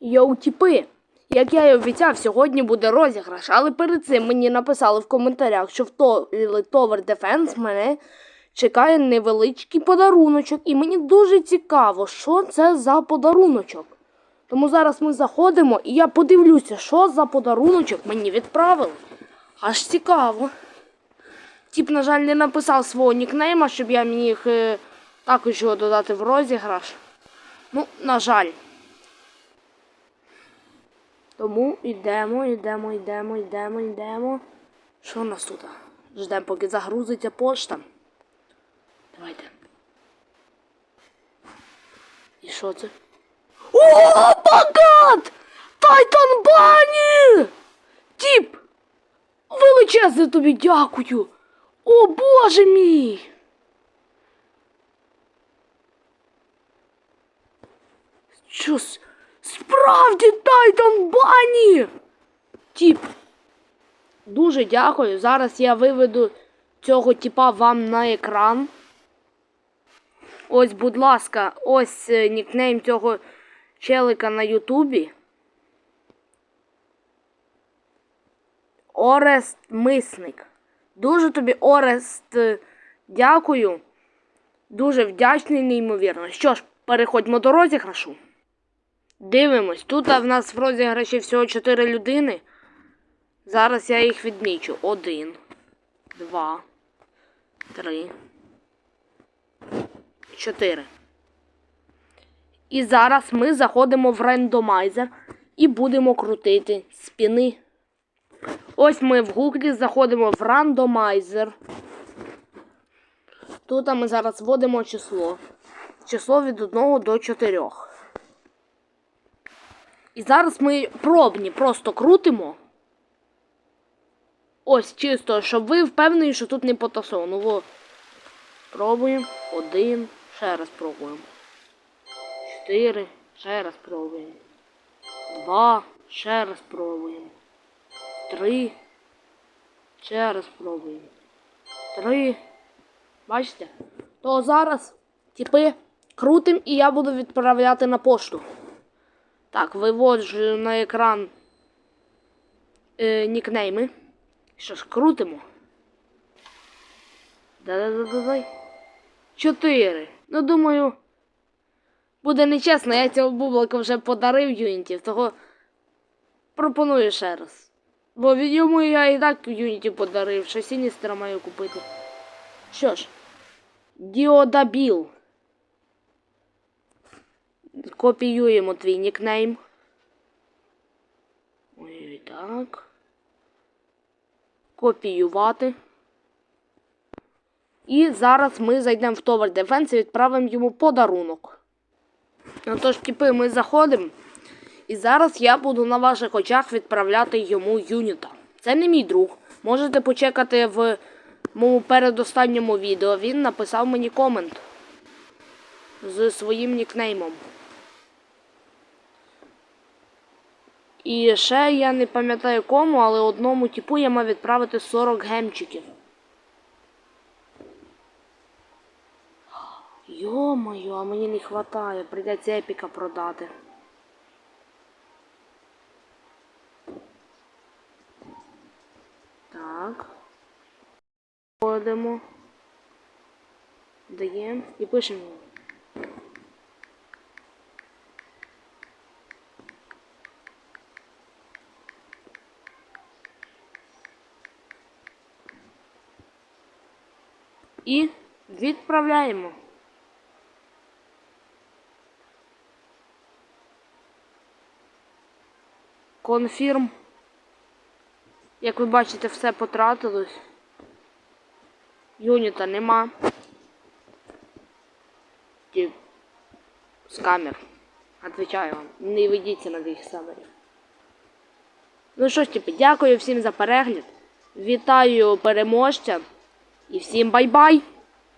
Йоу, тіпи! Як я й обіцяв, сьогодні буде розіграш, але перед цим мені написали в коментарях, що в То- Tower Defense мене чекає невеличкий подаруночок, і мені дуже цікаво, що це за подаруночок. Тому зараз ми заходимо і я подивлюся, що за подаруночок мені відправили. Аж цікаво. Тіп, на жаль, не написав свого нікнейма, щоб я міг е, також його додати в розіграш. Ну, на жаль. Тому йдемо, йдемо, йдемо, йдемо, йдемо. Що у нас тут? Ждемо, поки загрузиться пошта. Давайте. І що це? О, багат! Тайтан Бані! Тіп! Величезне тобі дякую! О, боже мій! Що с- справді Тайтан Бані? Тіп. Дуже дякую. Зараз я виведу цього тіпа вам на екран. Ось, будь ласка, ось е, нікнейм цього челика на Ютубі. Орест Мисник. Дуже тобі, Орест, е, дякую. Дуже вдячний, неймовірно. Що ж, переходьмо до розіграшу. Дивимось, тут в нас в розіграші всього 4 людини. Зараз я їх відмічу. Один, два, три, чотири. І зараз ми заходимо в рандомайзер і будемо крутити спіни. Ось ми в гуглі заходимо в рандомайзер. Тут ми зараз вводимо число. Число від 1 до 4. І зараз ми пробні просто крутимо. Ось чисто, щоб ви впевнені, що тут не потасовано. Во. Пробуємо. Один. Ще раз пробуємо. Чотири. Ще раз пробуємо. Два. Ще раз пробуємо. Три. Ще раз пробуємо. Три. Бачите? То зараз, типи, крутим і я буду відправляти на пошту. Так, виводжу на екран е, нікнейми. Що ж, крутимо. Да-да-да-да-дай. Чотири. Ну, думаю, буде нечесно, я цього бублика вже подарив Юнітів, того пропоную ще раз. Бо йому я і так Юніті подарив, що Сіністера маю купити. Що ж, Діодабіл. Копіюємо твій нікнейм. Ой, так. Копіювати. І зараз ми зайдемо в Tower Defense і відправимо йому подарунок. Ну тож, типи, ми заходимо. І зараз я буду на ваших очах відправляти йому юніта. Це не мій друг. Можете почекати в моєму передостанньому відео. Він написав мені комент з своїм нікнеймом. І ще я не пам'ятаю кому, але одному типу я мав відправити 40 гемчиків. Йо-моє, а мені не вистачає, прийдеться епіка продати. Так. Вводимо. Даємо і пишемо. І відправляємо. Конфірм. Як ви бачите, все потратилось. Юніта нема. Ті... Скамер. Отвечаю вам. Не ведіться на тих скамерів. Ну що ж, типу, дякую всім за перегляд. Вітаю переможця. І всім бай-бай!